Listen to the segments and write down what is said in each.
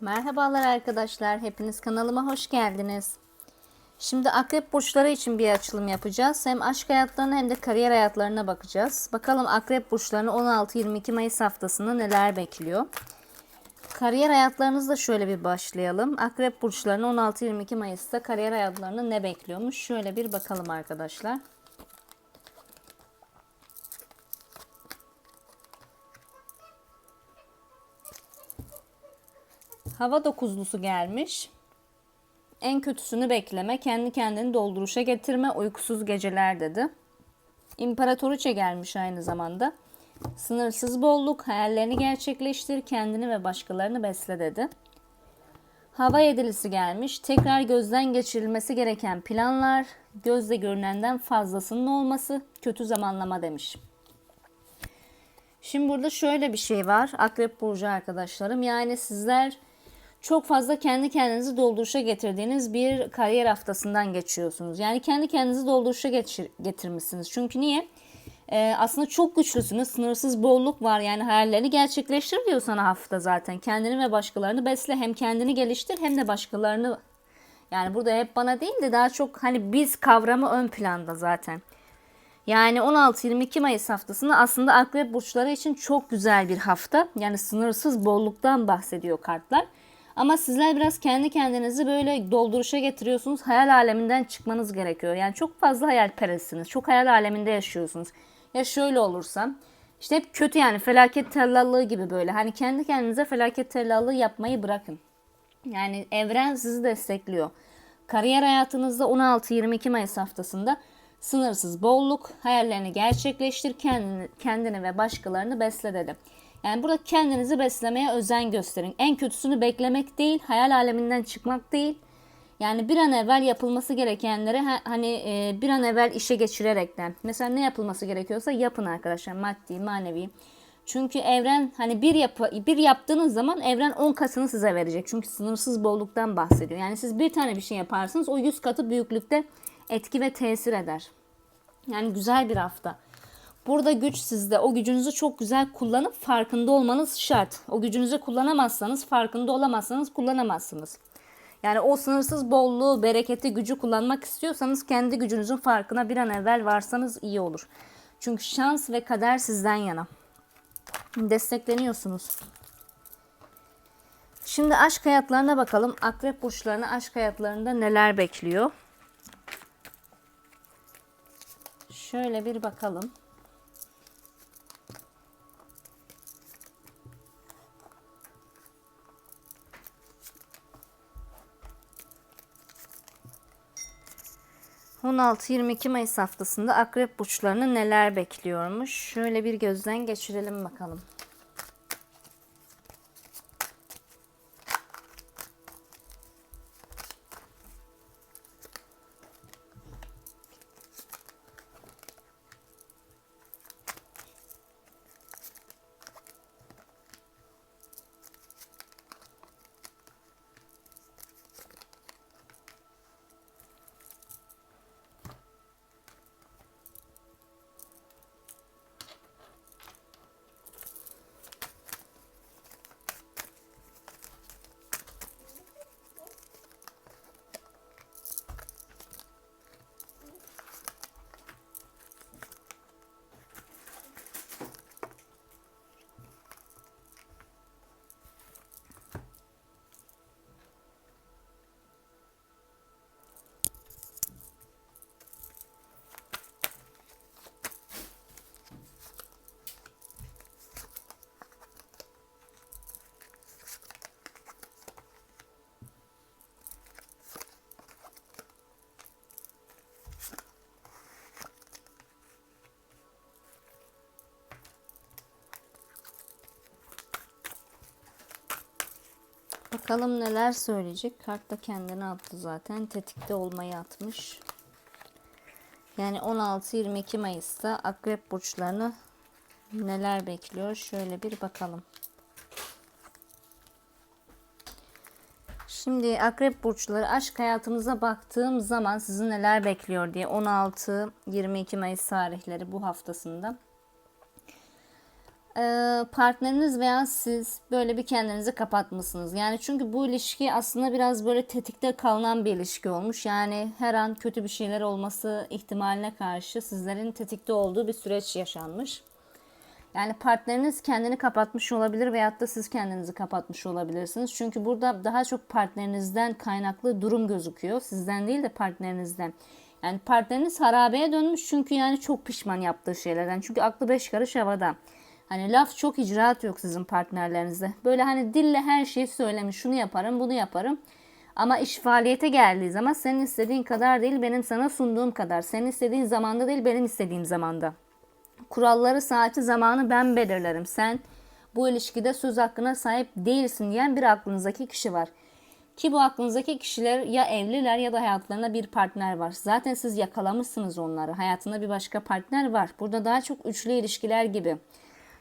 Merhabalar arkadaşlar. Hepiniz kanalıma hoş geldiniz. Şimdi akrep burçları için bir açılım yapacağız. Hem aşk hayatlarına hem de kariyer hayatlarına bakacağız. Bakalım akrep burçlarını 16-22 Mayıs haftasında neler bekliyor. Kariyer hayatlarınızda şöyle bir başlayalım. Akrep burçlarını 16-22 Mayıs'ta kariyer hayatlarında ne bekliyormuş? Şöyle bir bakalım arkadaşlar. Hava dokuzlusu gelmiş. En kötüsünü bekleme, kendi kendini dolduruşa getirme, uykusuz geceler dedi. İmparatoriçe gelmiş aynı zamanda. Sınırsız bolluk, hayallerini gerçekleştir, kendini ve başkalarını besle dedi. Hava yedilisi gelmiş. Tekrar gözden geçirilmesi gereken planlar, gözle görünenden fazlasının olması, kötü zamanlama demiş. Şimdi burada şöyle bir şey var. Akrep burcu arkadaşlarım. Yani sizler çok fazla kendi kendinizi dolduruşa getirdiğiniz bir kariyer haftasından geçiyorsunuz. Yani kendi kendinizi dolduruşa geçir, getirmişsiniz. Çünkü niye? Ee, aslında çok güçlüsünüz. Sınırsız bolluk var. Yani hayallerini gerçekleştir diyor sana hafta zaten. Kendini ve başkalarını besle. Hem kendini geliştir hem de başkalarını yani burada hep bana değil de daha çok hani biz kavramı ön planda zaten. Yani 16-22 Mayıs haftasında aslında akrep burçları için çok güzel bir hafta. Yani sınırsız bolluktan bahsediyor kartlar. Ama sizler biraz kendi kendinizi böyle dolduruşa getiriyorsunuz. Hayal aleminden çıkmanız gerekiyor. Yani çok fazla hayalperestsiniz. Çok hayal aleminde yaşıyorsunuz. Ya şöyle olursa işte hep kötü yani felaket tellallığı gibi böyle. Hani kendi kendinize felaket tellallığı yapmayı bırakın. Yani evren sizi destekliyor. Kariyer hayatınızda 16-22 Mayıs haftasında sınırsız bolluk, hayallerini gerçekleştir, kendini, kendini ve başkalarını besle dedi. Yani burada kendinizi beslemeye özen gösterin. En kötüsünü beklemek değil, hayal aleminden çıkmak değil. Yani bir an evvel yapılması gerekenleri hani e, bir an evvel işe geçirerekten. Mesela ne yapılması gerekiyorsa yapın arkadaşlar maddi, manevi. Çünkü evren hani bir yap bir yaptığınız zaman evren 10 katını size verecek. Çünkü sınırsız bolluktan bahsediyor. Yani siz bir tane bir şey yaparsınız o 100 katı büyüklükte etki ve tesir eder. Yani güzel bir hafta. Burada güç sizde. O gücünüzü çok güzel kullanıp farkında olmanız şart. O gücünüzü kullanamazsanız, farkında olamazsanız kullanamazsınız. Yani o sınırsız bolluğu, bereketi, gücü kullanmak istiyorsanız kendi gücünüzün farkına bir an evvel varsanız iyi olur. Çünkü şans ve kader sizden yana. Destekleniyorsunuz. Şimdi aşk hayatlarına bakalım. Akrep burçlarına aşk hayatlarında neler bekliyor? Şöyle bir bakalım. ...16-22 Mayıs haftasında akrep burçlarını neler bekliyormuş? Şöyle bir gözden geçirelim bakalım. Bakalım neler söyleyecek. Kart da kendini attı zaten. Tetikte olmayı atmış. Yani 16-22 Mayıs'ta akrep burçlarını neler bekliyor? Şöyle bir bakalım. Şimdi akrep burçları aşk hayatınıza baktığım zaman sizi neler bekliyor diye 16-22 Mayıs tarihleri bu haftasında. Partneriniz veya siz böyle bir kendinizi kapatmışsınız. Yani çünkü bu ilişki aslında biraz böyle tetikte kalınan bir ilişki olmuş. Yani her an kötü bir şeyler olması ihtimaline karşı sizlerin tetikte olduğu bir süreç yaşanmış. Yani partneriniz kendini kapatmış olabilir veyahut da siz kendinizi kapatmış olabilirsiniz. Çünkü burada daha çok partnerinizden kaynaklı durum gözüküyor. Sizden değil de partnerinizden. Yani partneriniz harabeye dönmüş çünkü yani çok pişman yaptığı şeylerden. Çünkü aklı beş karış havada. Hani laf çok icraat yok sizin partnerlerinizde. Böyle hani dille her şeyi söylemiş. Şunu yaparım, bunu yaparım. Ama iş faaliyete geldiği zaman senin istediğin kadar değil, benim sana sunduğum kadar. Senin istediğin zamanda değil, benim istediğim zamanda. Kuralları, saati, zamanı ben belirlerim. Sen bu ilişkide söz hakkına sahip değilsin diyen bir aklınızdaki kişi var. Ki bu aklınızdaki kişiler ya evliler ya da hayatlarında bir partner var. Zaten siz yakalamışsınız onları. Hayatında bir başka partner var. Burada daha çok üçlü ilişkiler gibi.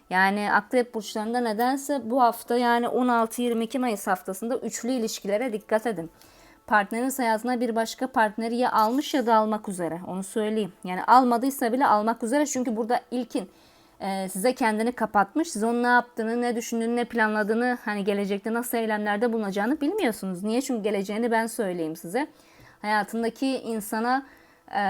Yani akrep burçlarında nedense bu hafta yani 16-22 Mayıs haftasında üçlü ilişkilere dikkat edin. Partneriniz hayatına bir başka partneri ya almış ya da almak üzere. Onu söyleyeyim. Yani almadıysa bile almak üzere. Çünkü burada ilkin e, size kendini kapatmış. Siz onun ne yaptığını, ne düşündüğünü, ne planladığını, hani gelecekte nasıl eylemlerde bulunacağını bilmiyorsunuz. Niye? Çünkü geleceğini ben söyleyeyim size. Hayatındaki insana e,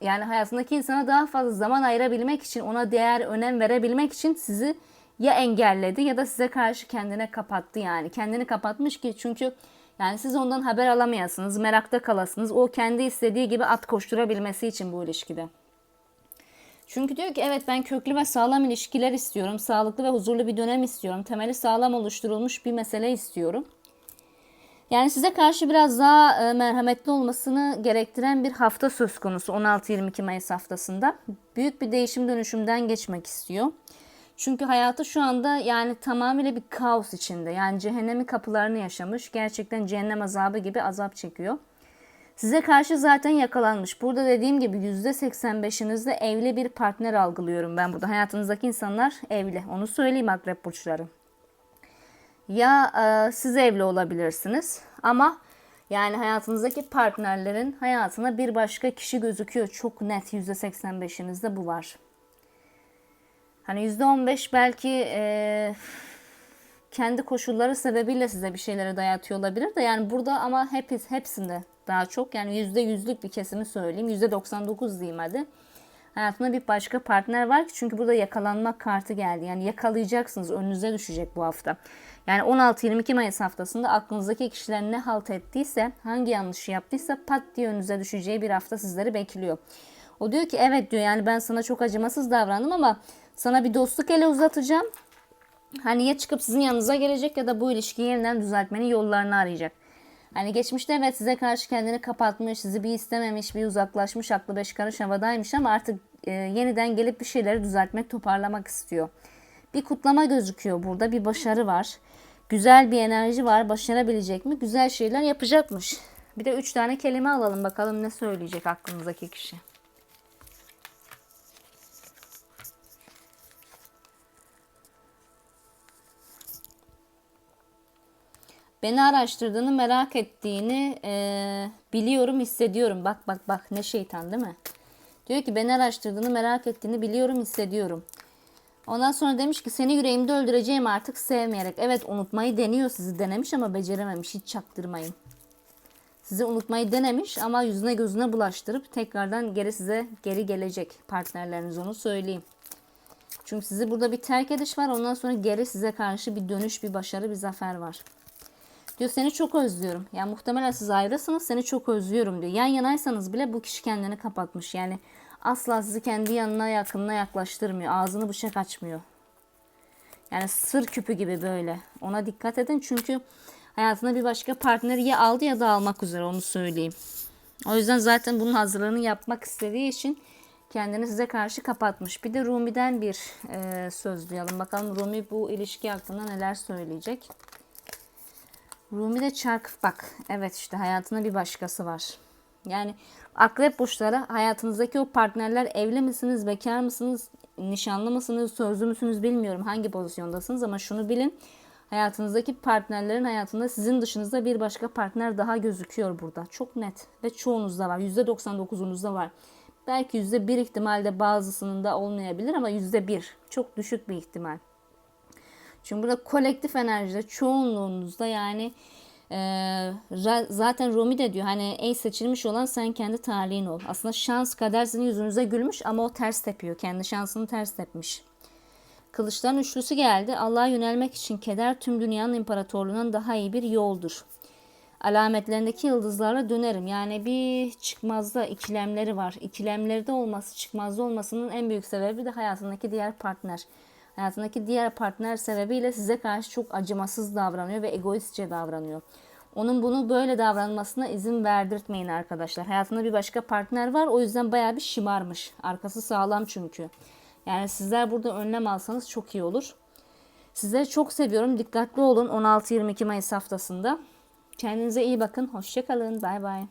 yani hayatındaki insana daha fazla zaman ayırabilmek için, ona değer, önem verebilmek için sizi ya engelledi ya da size karşı kendine kapattı yani. Kendini kapatmış ki çünkü yani siz ondan haber alamayasınız, merakta kalasınız. O kendi istediği gibi at koşturabilmesi için bu ilişkide. Çünkü diyor ki evet ben köklü ve sağlam ilişkiler istiyorum. Sağlıklı ve huzurlu bir dönem istiyorum. Temeli sağlam oluşturulmuş bir mesele istiyorum. Yani size karşı biraz daha e, merhametli olmasını gerektiren bir hafta söz konusu 16-22 Mayıs haftasında. Büyük bir değişim dönüşümden geçmek istiyor. Çünkü hayatı şu anda yani tamamıyla bir kaos içinde. Yani cehennemin kapılarını yaşamış. Gerçekten cehennem azabı gibi azap çekiyor. Size karşı zaten yakalanmış. Burada dediğim gibi %85'inizde evli bir partner algılıyorum ben burada. Hayatınızdaki insanlar evli. Onu söyleyeyim akrep burçları. Ya e, siz evli olabilirsiniz ama yani hayatınızdaki partnerlerin hayatına bir başka kişi gözüküyor. Çok net %85'inizde bu var. Hani %15 belki e, kendi koşulları sebebiyle size bir şeyleri dayatıyor olabilir de yani burada ama hep, hepsinde daha çok yani %100'lük bir kesimi söyleyeyim. %99 diyeyim hadi. Hayatında bir başka partner var ki çünkü burada yakalanmak kartı geldi. Yani yakalayacaksınız önünüze düşecek bu hafta. Yani 16-22 Mayıs haftasında aklınızdaki kişiler ne halt ettiyse, hangi yanlışı yaptıysa pat diye önünüze düşeceği bir hafta sizleri bekliyor. O diyor ki evet diyor yani ben sana çok acımasız davrandım ama sana bir dostluk ele uzatacağım. Hani ya çıkıp sizin yanınıza gelecek ya da bu ilişkiyi yeniden düzeltmenin yollarını arayacak. Hani geçmişte evet size karşı kendini kapatmış, sizi bir istememiş, bir uzaklaşmış, aklı beş karış havadaymış ama artık e, yeniden gelip bir şeyleri düzeltmek, toparlamak istiyor. Bir kutlama gözüküyor burada, bir başarı var. Güzel bir enerji var, başarabilecek mi? Güzel şeyler yapacakmış. Bir de üç tane kelime alalım bakalım ne söyleyecek aklınızdaki kişi. Beni araştırdığını, merak ettiğini e, biliyorum, hissediyorum. Bak bak bak ne şeytan değil mi? Diyor ki beni araştırdığını, merak ettiğini biliyorum, hissediyorum. Ondan sonra demiş ki seni yüreğimde öldüreceğim artık sevmeyerek. Evet unutmayı deniyor sizi denemiş ama becerememiş. Hiç çaktırmayın. Sizi unutmayı denemiş ama yüzüne gözüne bulaştırıp tekrardan geri size geri gelecek partnerleriniz onu söyleyeyim. Çünkü sizi burada bir terk ediş var. Ondan sonra geri size karşı bir dönüş, bir başarı, bir zafer var. Diyor seni çok özlüyorum. Yani muhtemelen siz ayrısınız seni çok özlüyorum diyor. Yan yanaysanız bile bu kişi kendini kapatmış. Yani asla sizi kendi yanına yakınına yaklaştırmıyor. Ağzını bıçak açmıyor. Yani sır küpü gibi böyle. Ona dikkat edin çünkü hayatına bir başka partneri ya aldı ya da almak üzere onu söyleyeyim. O yüzden zaten bunun hazırlığını yapmak istediği için kendini size karşı kapatmış. Bir de Rumi'den bir e, söz duyalım. Bakalım Rumi bu ilişki hakkında neler söyleyecek. Rumi de çark bak evet işte hayatında bir başkası var. Yani akrep burçları hayatınızdaki o partnerler evli misiniz, bekar mısınız, nişanlı mısınız, sözlü müsünüz bilmiyorum hangi pozisyondasınuz ama şunu bilin. Hayatınızdaki partnerlerin hayatında sizin dışınızda bir başka partner daha gözüküyor burada. Çok net ve çoğunuzda var. %99'unuzda var. Belki yüzde bir ihtimalde bazısının da olmayabilir ama yüzde bir. Çok düşük bir ihtimal. Çünkü burada kolektif enerjide çoğunluğunuzda yani e, zaten Rumi de diyor hani ey seçilmiş olan sen kendi talihin ol. Aslında şans kader sizin yüzünüze gülmüş ama o ters tepiyor. Kendi şansını ters tepmiş. Kılıçların üçlüsü geldi. Allah'a yönelmek için keder tüm dünyanın imparatorluğundan daha iyi bir yoldur. Alametlerindeki yıldızlarla dönerim. Yani bir çıkmazda ikilemleri var. İkilemleri de olması, çıkmazda olmasının en büyük sebebi de hayatındaki diğer partner. Hayatındaki diğer partner sebebiyle size karşı çok acımasız davranıyor ve egoistçe davranıyor. Onun bunu böyle davranmasına izin verdirtmeyin arkadaşlar. Hayatında bir başka partner var. O yüzden bayağı bir şımarmış. Arkası sağlam çünkü. Yani sizler burada önlem alsanız çok iyi olur. Sizleri çok seviyorum. Dikkatli olun 16-22 Mayıs haftasında. Kendinize iyi bakın. Hoşçakalın. Bay bay.